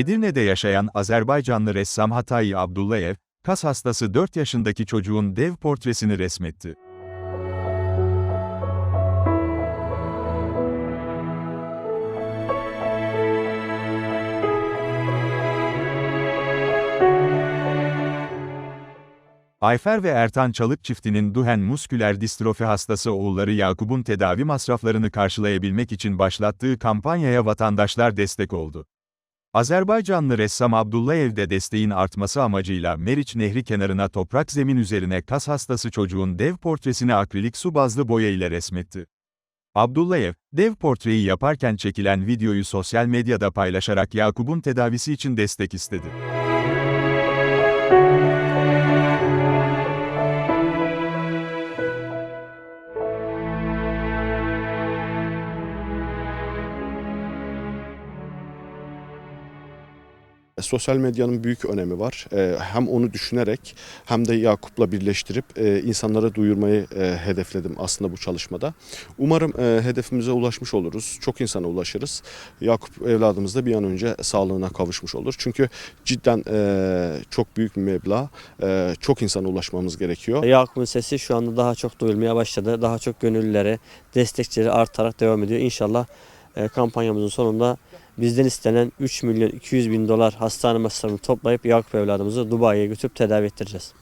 Edirne'de yaşayan Azerbaycanlı ressam Hatayi Abdullayev, kas hastası 4 yaşındaki çocuğun dev portresini resmetti. Ayfer ve Ertan Çalık çiftinin Duhen musküler distrofi hastası oğulları Yakup'un tedavi masraflarını karşılayabilmek için başlattığı kampanyaya vatandaşlar destek oldu. Azerbaycanlı ressam Abdullayev de desteğin artması amacıyla Meriç Nehri kenarına toprak zemin üzerine kas hastası çocuğun dev portresini akrilik su bazlı boya ile resmetti. Abdullayev, dev portreyi yaparken çekilen videoyu sosyal medyada paylaşarak Yakup'un tedavisi için destek istedi. Sosyal medyanın büyük önemi var. Ee, Hem onu düşünerek hem de Yakup'la birleştirip e, insanlara duyurmayı e, hedefledim aslında bu çalışmada. Umarım e, hedefimize ulaşmış oluruz. Çok insana ulaşırız. Yakup evladımız da bir an önce sağlığına kavuşmuş olur. Çünkü cidden e, çok büyük bir meblağ. E, Çok insana ulaşmamız gerekiyor. Yakup'un sesi şu anda daha çok duyulmaya başladı. Daha çok gönüllülere, destekçileri artarak devam ediyor. İnşallah e, kampanyamızın sonunda bizden istenen 3 milyon 200 bin dolar hastane masrafını toplayıp Yakup evladımızı Dubai'ye götürüp tedavi ettireceğiz.